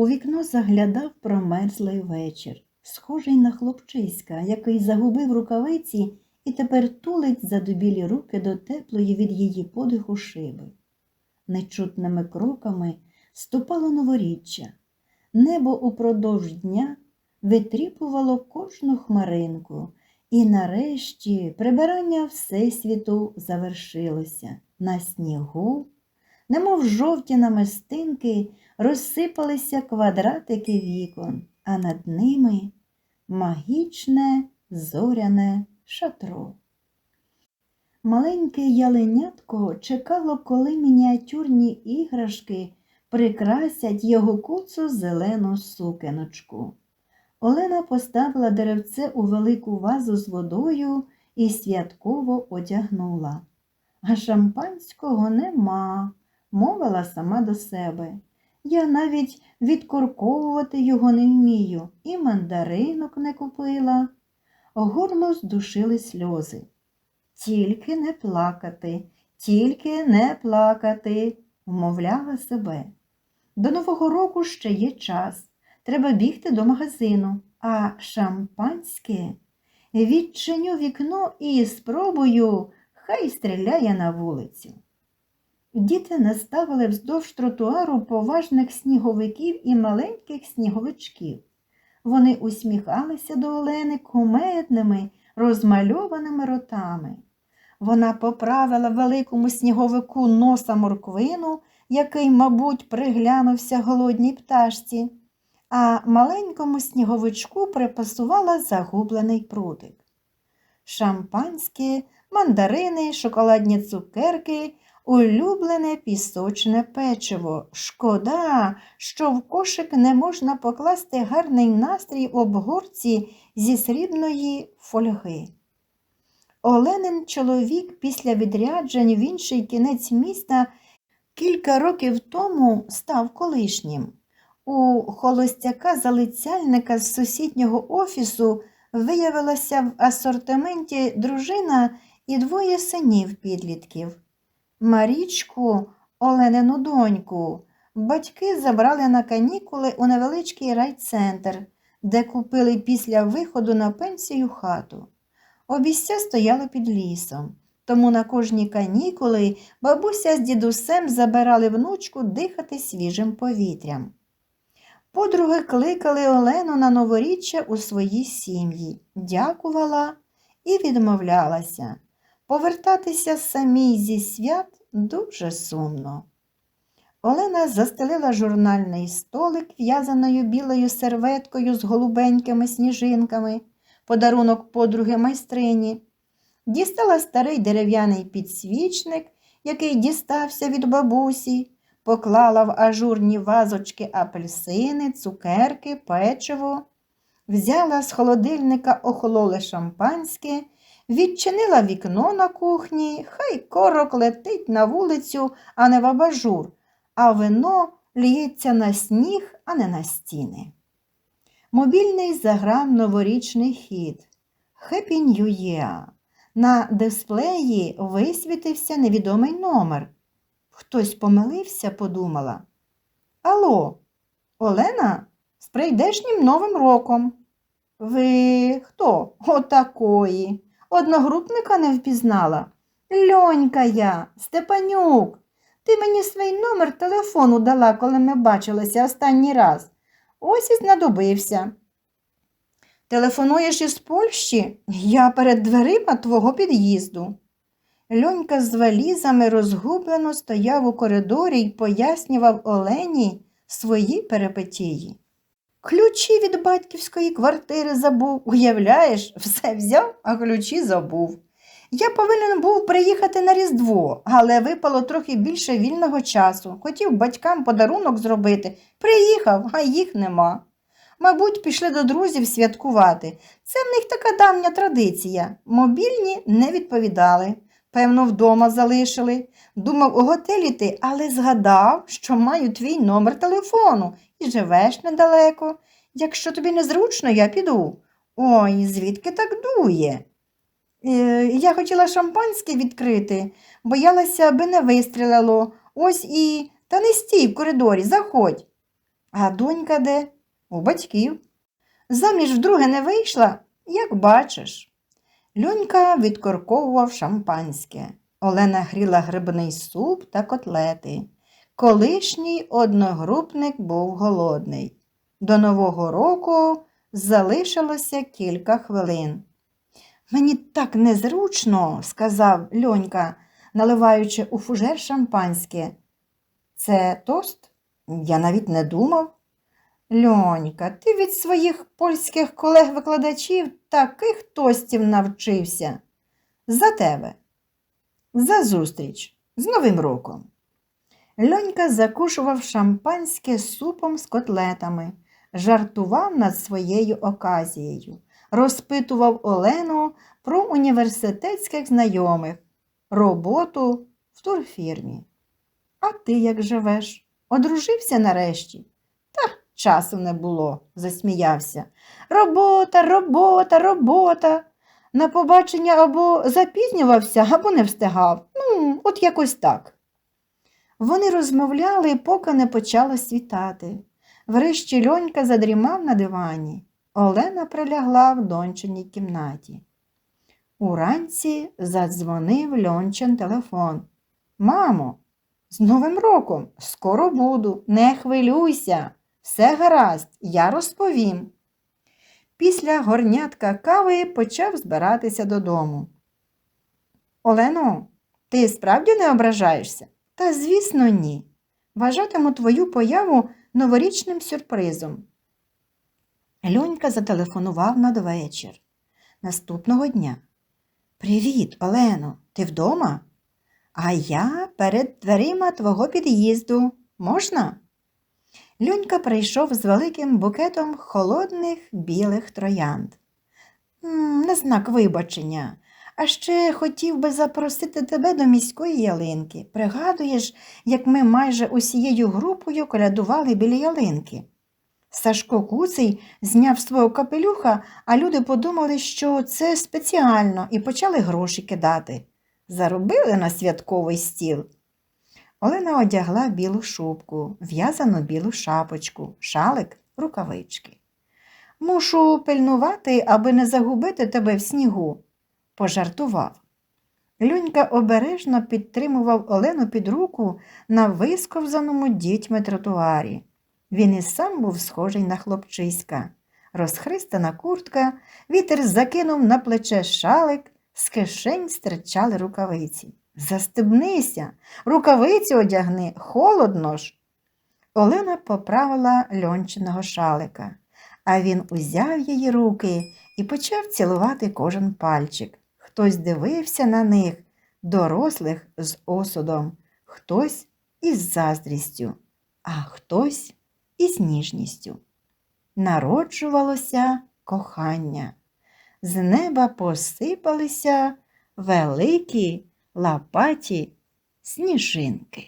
У вікно заглядав промерзлий вечір, схожий на хлопчиська, який загубив рукавиці і тепер тулить задубілі руки до теплої від її подиху шиби. Нечутними кроками ступало новоріччя. Небо упродовж дня витріпувало кожну хмаринку, і нарешті прибирання Всесвіту завершилося. На снігу, немов жовті намистинки, розсипалися квадратики вікон, а над ними магічне зоряне шатро. Маленьке яленятко чекало, коли мініатюрні іграшки прикрасять його куцу зелену сукеночку. Олена поставила деревце у велику вазу з водою і святково одягнула. А шампанського нема, мовила сама до себе. Я навіть відкорковувати його не вмію, і мандаринок не купила. Горло здушили сльози. Тільки не плакати, тільки не плакати, вмовляла себе. До Нового року ще є час. Треба бігти до магазину, а шампанське відчиню вікно і спробую, хай стріляє на вулицю. Діти наставили вздовж тротуару поважних сніговиків і маленьких сніговичків. Вони усміхалися до Олени кумедними, розмальованими ротами. Вона поправила великому сніговику носа морквину, який, мабуть, приглянувся голодній пташці, а маленькому сніговичку припасувала загублений прутик. Шампанське, мандарини, шоколадні цукерки, улюблене пісочне печиво. Шкода, що в кошик не можна покласти гарний настрій обгорці зі срібної фольги. Оленин чоловік після відряджень в інший кінець міста кілька років тому став колишнім. У холостяка залицяльника з сусіднього офісу виявилася в асортименті дружина і двоє синів підлітків. Марічку, Оленину доньку, батьки забрали на канікули у невеличкий райцентр, де купили після виходу на пенсію хату. Обіця стояло під лісом, тому на кожні канікули бабуся з дідусем забирали внучку дихати свіжим повітрям. Подруги кликали Олену на новоріччя у свої сім'ї, дякувала і відмовлялася. Повертатися самій зі свят дуже сумно. Олена застелила журнальний столик в'язаною білою серветкою з голубенькими сніжинками, подарунок подруги майстрині, дістала старий дерев'яний підсвічник, який дістався від бабусі, поклала в ажурні вазочки апельсини, цукерки, печиво, взяла з холодильника охололе шампанське, відчинила вікно на кухні, хай корок летить на вулицю, а не в абажур, а вино ліється на сніг, а не на стіни. Мобільний заграв новорічний хід. Happy New Year. На дисплеї висвітився невідомий номер. Хтось помилився, подумала. Алло, Олена, з прийдешнім Новим роком. Ви хто? Отакої. Одногрупника не впізнала. Льонька я, Степанюк. Ти мені свій номер телефону дала, коли ми бачилися останній раз. Ось і знадобився. Телефонуєш із Польщі? Я перед дверима твого під'їзду. Льонька з валізами розгублено стояв у коридорі й пояснював Олені свої перипетії. Ключі від батьківської квартири забув, уявляєш, все взяв, а ключі забув. Я повинен був приїхати на Різдво, але випало трохи більше вільного часу. Хотів батькам подарунок зробити. Приїхав, а їх нема. Мабуть, пішли до друзів святкувати. Це в них така давня традиція. Мобільні не відповідали. Певно, вдома залишили. Думав у готелі ти, але згадав, що маю твій номер телефону і живеш недалеко. Якщо тобі незручно, я піду. Ой, звідки так дує? Е, я хотіла шампанське відкрити, боялася, аби не вистрілило. Ось і. Та не стій в коридорі, заходь. А донька де? У батьків. Заміж вдруге не вийшла, як бачиш. Льонька відкорковував шампанське. Олена гріла грибний суп та котлети. Колишній одногрупник був голодний. До Нового року залишилося кілька хвилин. Мені так незручно, сказав Льонька, наливаючи у фужер шампанське. Це тост? Я навіть не думав. Льонька, ти від своїх польських колег-викладачів таких тостів навчився. За тебе. За зустріч з Новим роком. Льонька закушував шампанське супом з котлетами, жартував над своєю оказією, розпитував Олену про університетських знайомих, роботу в турфірмі. А ти як живеш? Одружився нарешті? Та часу не було, засміявся. Робота, робота, робота. На побачення або запізнювався, або не встигав. Ну, от якось так. Вони розмовляли, поки не почало світати. Врешті льонька задрімав на дивані. Олена прилягла в дончиній кімнаті. Уранці задзвонив льончин телефон. Мамо, з Новим роком скоро буду, не хвилюйся, все гаразд, я розповім. Після горнятка кави почав збиратися додому. Олено, ти справді не ображаєшся? Та, звісно, ні. Вважатиму твою появу новорічним сюрпризом. Льонька зателефонував надвечір. Наступного дня. Привіт, Олено, ти вдома? А я перед дверима твого під'їзду. Можна? Люнька прийшов з великим букетом холодних білих троянд. На знак вибачення. А ще хотів би запросити тебе до міської ялинки. Пригадуєш, як ми майже усією групою колядували біля ялинки. Сашко Куций зняв свого капелюха, а люди подумали, що це спеціально, і почали гроші кидати. Заробили на святковий стіл. Олена одягла білу шубку, в'язану білу шапочку, шалик, рукавички. Мушу пильнувати, аби не загубити тебе в снігу, пожартував. Люнька обережно підтримував Олену під руку на висковзаному дітьми тротуарі. Він і сам був схожий на хлопчиська. Розхристана куртка, вітер закинув на плече шалик, з кишень стирчали рукавиці. Застебнися, рукавиці одягни, холодно ж. Олена поправила льончиного шалика, а він узяв її руки і почав цілувати кожен пальчик. Хтось дивився на них, дорослих з осудом, хтось із заздрістю, а хтось із ніжністю. Народжувалося кохання. З неба посипалися великі лапаті сніжинки.